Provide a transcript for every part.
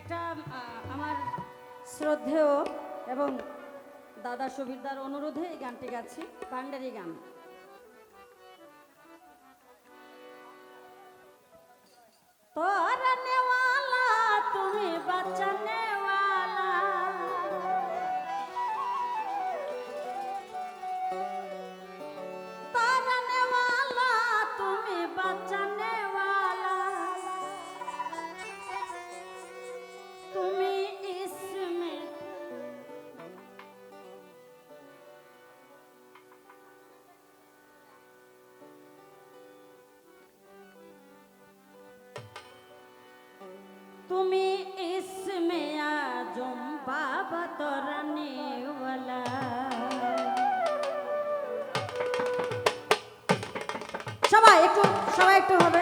একটা আমার শ্রদ্ধেয় এবং দাদা সবিরদার অনুরোধে এই গানটি গাচ্ছি পান্ডারি গান। তোর নেওয়ালা, তুমি বাচ্চা সবাই একটু হবে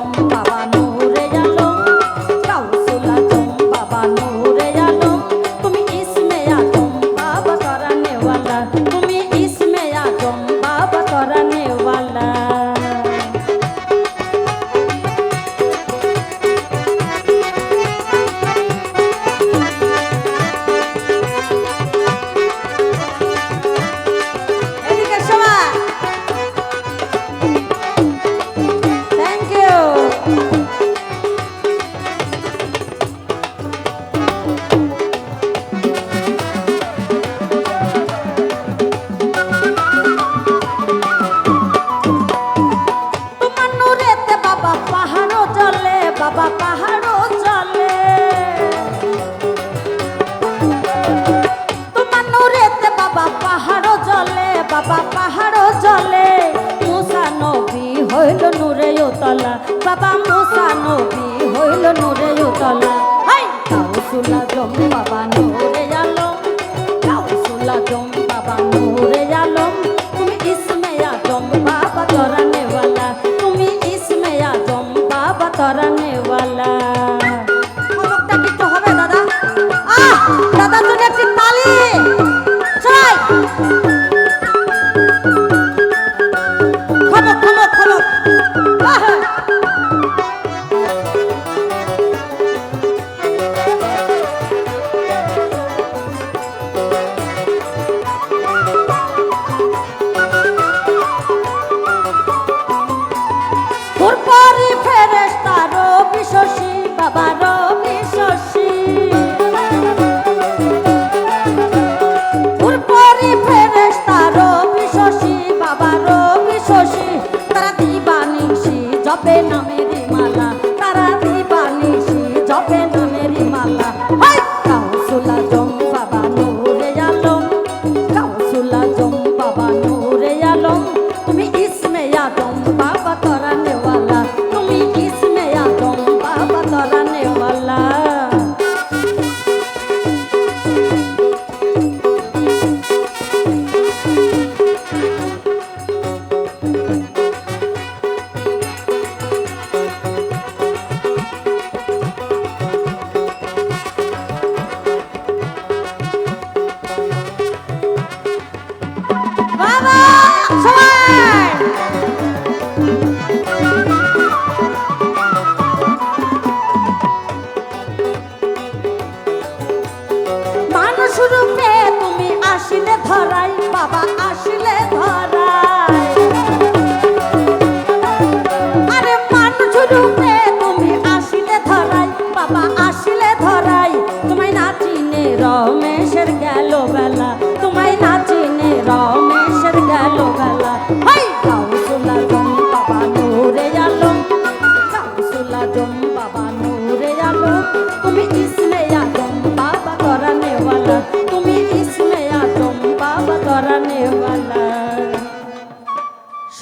বাবা মোসা নবী হইল নূরে উতলা। তাও সুলা জম বাবা নবী।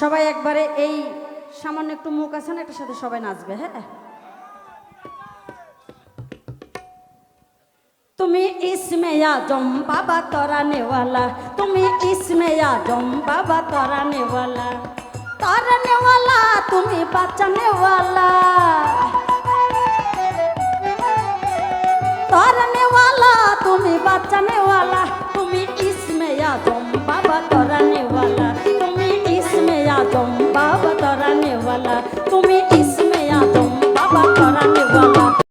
সবাই একবারে এই সামান্য একটু মুখ আছে না একটা সাথে সবাই নাচবে হ্যাঁ? তুমি ইসমেয়া জম বাবা তরা নেওয়ালা তুমি ইসমেয়া জম বাবা তরা নেওয়ালা তরা নেওয়ালা তুমি বাচ্চা নেওয়ালা। তরা নেওয়ালা তুমি বাচ্চা নেওয়া